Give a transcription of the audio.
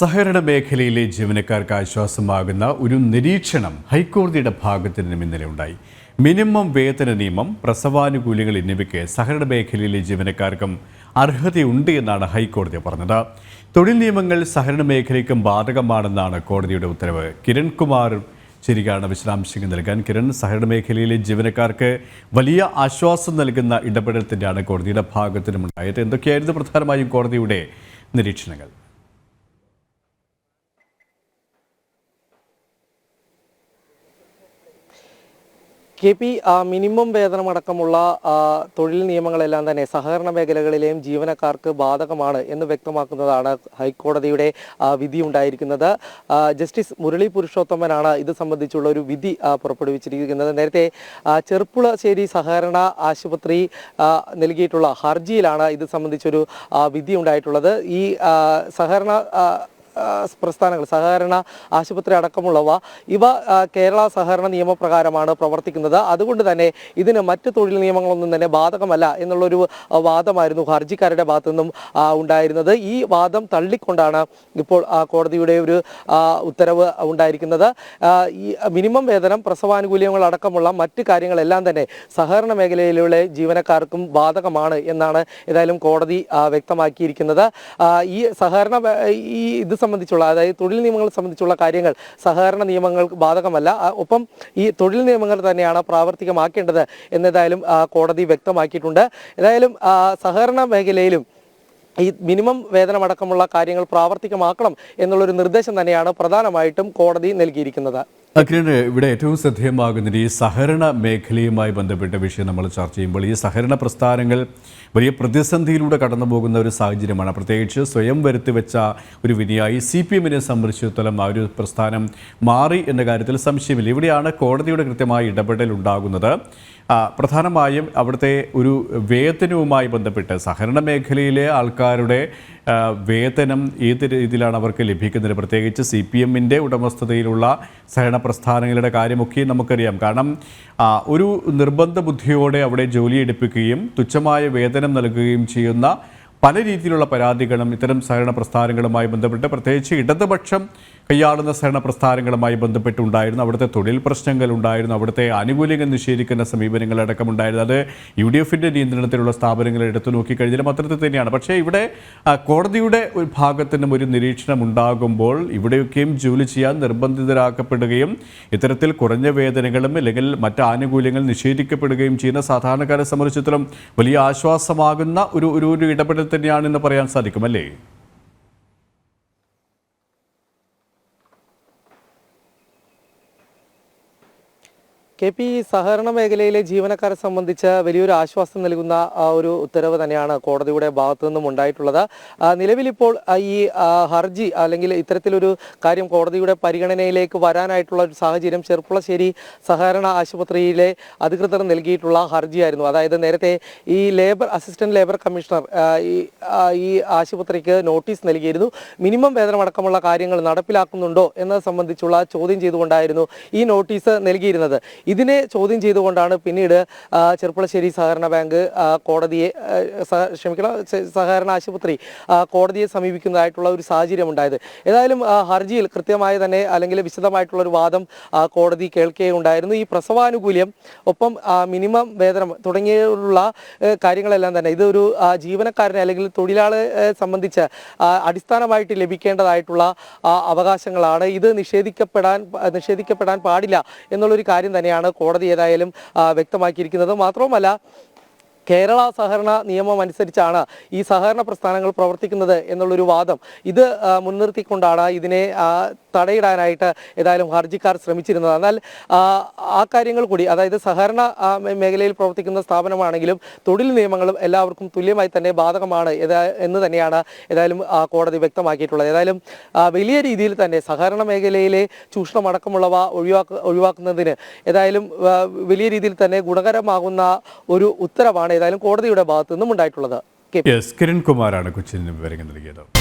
സഹകരണ മേഖലയിലെ ജീവനക്കാർക്ക് ആശ്വാസമാകുന്ന ഒരു നിരീക്ഷണം ഹൈക്കോടതിയുടെ ഭാഗത്തു നിന്നും ഇന്നലെ ഉണ്ടായി മിനിമം വേതന നിയമം പ്രസവാനുകൂല്യങ്ങൾ എന്നിവയ്ക്ക് സഹകരണ മേഖലയിലെ ജീവനക്കാർക്കും അർഹതയുണ്ട് എന്നാണ് ഹൈക്കോടതി പറഞ്ഞത്. തൊഴിൽ നിയമങ്ങൾ സഹകരണ മേഖലയ്ക്കും ബാധകമാണെന്നാണ് കോടതിയുടെ ഉത്തരവ്. കിരൺകുമാർ ചിരികാണ് വിശദാംശങ്ങൾ നൽകാൻ. കിരൺ സഹകരണ മേഖലയിലെ ജീവനക്കാർക്ക് വലിയ ആശ്വാസം നൽകുന്ന ഇടപെടൽ തന്നെയാണ് കോടതിയുടെ ഭാഗത്തു ഉണ്ടായത് എന്തൊക്കെയായിരുന്നു പ്രധാനമായും കോടതിയുടെ നിരീക്ഷണങ്ങൾ? കെ പി മിനിമം വേതനമടക്കമുള്ള തൊഴിൽ നിയമങ്ങളെല്ലാം തന്നെ സഹകരണ മേഖലകളിലെയും ജീവനക്കാർക്ക് ബാധകമാണ് എന്ന് വ്യക്തമാക്കുന്നതാണ് ഹൈക്കോടതിയുടെ വിധി ഉണ്ടായിരിക്കുന്നത്. ജസ്റ്റിസ് മുരളി പുരുഷോത്തമനാണ് ഇത് സംബന്ധിച്ചുള്ള ഒരു വിധി പുറപ്പെടുവിച്ചിരിക്കുന്നത്. നേരത്തെ ചെറുപ്പുളശ്ശേരി സഹകരണ ആശുപത്രി നൽകിയിട്ടുള്ള ഹർജിയിലാണ് ഇത് സംബന്ധിച്ചൊരു വിധി ഉണ്ടായിട്ടുള്ളത്. ഈ സഹകരണ പ്രസ്ഥാനങ്ങൾ സഹകരണ ആശുപത്രി അടക്കമുള്ളവ ഇവ കേരള സഹകരണ നിയമപ്രകാരമാണ് പ്രവർത്തിക്കുന്നത്. അതുകൊണ്ട് തന്നെ ഇതിന് മറ്റ് തൊഴിൽ നിയമങ്ങളൊന്നും തന്നെ ബാധകമല്ല എന്നുള്ളൊരു വാദമായിരുന്നു ഹർജിക്കാരുടെ ഭാഗത്തു നിന്നും ഉണ്ടായിരുന്നത്. ഈ വാദം തള്ളിക്കൊണ്ടാണ് ഇപ്പോൾ കോടതിയുടെ ഒരു ഉത്തരവ് ഉണ്ടായിരിക്കുന്നത്. ഈ മിനിമം വേതനം പ്രസവാനുകൂല്യങ്ങൾ അടക്കമുള്ള മറ്റ് കാര്യങ്ങളെല്ലാം തന്നെ സഹകരണ മേഖലയിലുള്ള ജീവനക്കാർക്കും ബാധകമാണ് എന്നാണ് ഏതായാലും കോടതി വ്യക്തമാക്കിയിരിക്കുന്നത്. ഈ സഹകരണ ഈ ഇത് സംബന്ധിച്ചുള്ള അതായത് തൊഴിൽ നിയമങ്ങൾ സംബന്ധിച്ചുള്ള കാര്യങ്ങൾ സഹകരണ നിയമങ്ങൾക്ക് ബാധകമല്ല. ഒപ്പം ഈ തൊഴിൽ നിയമങ്ങൾ തന്നെയാണ് പ്രാവർത്തികമാക്കേണ്ടത് എന്നേതായാലും കോടതി വ്യക്തമാക്കിയിട്ടുണ്ട്. ഏതായാലും സഹകരണ മേഖലയിലും ഈ മിനിമം വേതനമടക്കമുള്ള കാര്യങ്ങൾ പ്രാവർത്തികമാക്കണം എന്നുള്ളൊരു നിർദ്ദേശം തന്നെയാണ് പ്രധാനമായിട്ടും കോടതി നൽകിയിരിക്കുന്നത്. അഖിലാണ് ഇവിടെ ഏറ്റവും ശ്രദ്ധേയമാകുന്നത് ഈ സഹകരണ മേഖലയുമായി ബന്ധപ്പെട്ട വിഷയം നമ്മൾ ചർച്ച ചെയ്യുമ്പോൾ ഈ സഹകരണ പ്രസ്ഥാനങ്ങൾ വലിയ പ്രതിസന്ധിയിലൂടെ കടന്നു പോകുന്ന ഒരു സാഹചര്യമാണ്. പ്രത്യേകിച്ച് സ്വയം വരുത്തി വെച്ച ഒരു വിനിയായി സി പി എമ്മിനെ സംബന്ധിച്ചിടത്തോളം ആ ഒരു പ്രസ്ഥാനം മാറി എന്ന കാര്യത്തിൽ സംശയമില്ല. ഇവിടെയാണ് കോടതിയുടെ കൃത്യമായ ഇടപെടൽ ഉണ്ടാകുന്നത്. പ്രധാനമായും അവിടുത്തെ ഒരു വേതനവുമായി ബന്ധപ്പെട്ട് സഹകരണ മേഖലയിലെ ആൾക്കാരുടെ വേതനം ഏത് രീതിയിലാണ് അവർക്ക് ലഭിക്കുന്നത്? പ്രത്യേകിച്ച് സി പി എമ്മിന്റെ ഉടമസ്ഥതയിലുള്ള സഹകരണ പ്രസ്ഥാനങ്ങളുടെ കാര്യമൊക്കെ നമുക്കറിയാം. കാരണം ഒരു നിർബന്ധ ബുദ്ധിയോടെ അവിടെ ജോലി എടുപ്പിക്കുകയും തുച്ഛമായ വേതനം നൽകുകയും ചെയ്യുന്ന പല രീതിയിലുള്ള പരാതികളും ഇത്തരം സഹകരണ പ്രസ്ഥാനങ്ങളുമായി ബന്ധപ്പെട്ട് പ്രത്യേകിച്ച് ഇടതുപക്ഷം കൈയാളുന്ന സഹകരണ പ്രസ്ഥാനങ്ങളുമായി ബന്ധപ്പെട്ടുണ്ടായിരുന്നു. അവിടുത്തെ തൊഴിൽ പ്രശ്നങ്ങൾ ഉണ്ടായിരുന്നു. അവിടുത്തെ ആനുകൂല്യങ്ങൾ നിഷേധിക്കുന്ന സമീപനങ്ങളടക്കം ഉണ്ടായിരുന്നു അത് യു ഡി എഫിന്റെ നിയന്ത്രണത്തിലുള്ള സ്ഥാപനങ്ങൾ എടുത്തു നോക്കിക്കഴിഞ്ഞാലും അത്തരത്തിൽ തന്നെയാണ്. പക്ഷേ ഇവിടെ കോടതിയുടെ ഒരു ഭാഗത്തിനും ഒരു നിരീക്ഷണം ഉണ്ടാകുമ്പോൾ ഇവിടെയൊക്കെയും ജോലി ചെയ്യാൻ നിർബന്ധിതരാക്കപ്പെടുകയും ഇത്തരത്തിൽ കുറഞ്ഞ വേതനങ്ങളും അല്ലെങ്കിൽ മറ്റ് ആനുകൂല്യങ്ങൾ നിഷേധിക്കപ്പെടുകയും ചെയ്യുന്ന സാധാരണക്കാരെ സംബന്ധിച്ചിടത്തോളം വലിയ ആശ്വാസമാകുന്ന ഒരു ഒരു ഇടപെടൽ തന്നെയാണെന്ന് പറയാൻ സാധിക്കും അല്ലേ കെ പി സഹകരണ മേഖലയിലെ ജീവനക്കാരെ സംബന്ധിച്ച് വലിയൊരു ആശ്വാസം നൽകുന്ന ഒരു ഉത്തരവ് തന്നെയാണ് കോടതിയുടെ ഭാഗത്തു നിന്നും ഉണ്ടായിട്ടുള്ളത്. നിലവിലിപ്പോൾ ഈ ഹർജി അല്ലെങ്കിൽ ഇത്തരത്തിലൊരു കാര്യം കോടതിയുടെ പരിഗണനയിലേക്ക് വരാനായിട്ടുള്ള ഒരു സാഹചര്യം ചെർപ്പുളശ്ശേരി സഹകരണ ആശുപത്രിയിലെ അധികൃതർ നൽകിയിട്ടുള്ള ഹർജിയായിരുന്നു. അതായത് നേരത്തെ ഈ ലേബർ അസിസ്റ്റന്റ് ലേബർ കമ്മീഷണർ ഈ ആശുപത്രിക്ക് നോട്ടീസ് നൽകിയിരുന്നു. മിനിമം വേതനമടക്കമുള്ള കാര്യങ്ങൾ നടപ്പിലാക്കുന്നുണ്ടോ എന്നത് സംബന്ധിച്ചുള്ള ചോദ്യം ചെയ്തുകൊണ്ടായിരുന്നു ഈ നോട്ടീസ് നൽകിയിരുന്നത്. ഇതിനെ ചോദ്യം ചെയ്തുകൊണ്ടാണ് പിന്നീട് ചെറുപ്പളശ്ശേരി സഹകരണ ബാങ്ക് കോടതിയെ ക്ഷമിക്കണം സഹകരണ ആശുപത്രി കോടതിയെ സമീപിക്കുന്നതായിട്ടുള്ള ഒരു സാഹചര്യം ഉണ്ടായത് ഏതായാലും ഹർജിയിൽ കൃത്യമായി തന്നെ അല്ലെങ്കിൽ വിശദമായിട്ടുള്ള ഒരു വാദം കോടതി കേൾക്കുകയുണ്ടായിരുന്നു. ഈ പ്രസവാനുകൂല്യം ഒപ്പം മിനിമം വേതനം തുടങ്ങിയുള്ള കാര്യങ്ങളെല്ലാം തന്നെ ഇതൊരു ജീവനക്കാരനെ അല്ലെങ്കിൽ തൊഴിലാളിയെ സംബന്ധിച്ച് അടിസ്ഥാനമായിട്ട് ലഭിക്കേണ്ടതായിട്ടുള്ള അവകാശങ്ങളാണ്. ഇത് നിഷേധിക്കപ്പെടാൻ നിഷേധിക്കപ്പെടാൻ പാടില്ല എന്നുള്ളൊരു കാര്യം തന്നെയാണ് കോടതി ഏതായാലും വ്യക്തമാക്കിയിരിക്കുന്നത്. മാത്രവുമല്ല കേരള സഹകരണ നിയമം അനുസരിച്ചാണ് ഈ സഹകരണ പ്രസ്ഥാനങ്ങൾ പ്രവർത്തിക്കുന്നത് എന്നുള്ളൊരു വാദം ഇത് മുൻനിർത്തിക്കൊണ്ടാണ് ഇതിനെ തടയിടാനായിട്ട് ഏതായാലും ഹർജിക്കാർ ശ്രമിച്ചിരുന്നത്. എന്നാൽ ആ, കാര്യങ്ങൾ കൂടി അതായത് സഹകരണ മേഖലയിൽ പ്രവർത്തിക്കുന്ന സ്ഥാപനമാണെങ്കിലും തൊഴിൽ നിയമങ്ങളും എല്ലാവർക്കും തുല്യമായി തന്നെ ബാധകമാണ്. എന്ന് തന്നെയാണ് ഏതായാലും കോടതി വ്യക്തമാക്കിയിട്ടുള്ളത്. ഏതായാലും വലിയ രീതിയിൽ തന്നെ സഹകരണ മേഖലയിലെ ചൂഷണം അടക്കമുള്ളവ ഒഴിവാക്ക ഒഴിവാക്കുന്നതിന് ഏതായാലും വലിയ രീതിയിൽ തന്നെ ഗുണകരമാകുന്ന ഒരു ഉത്തരവാണ് ഏതായാലും കോടതിയുടെ ഭാഗത്തു നിന്നും ഉണ്ടായിട്ടുള്ളത് കിരൺകുമാറാണ് കൊച്ചിയിൽ നിന്ന് വിവരങ്ങൾ നൽകിയത്.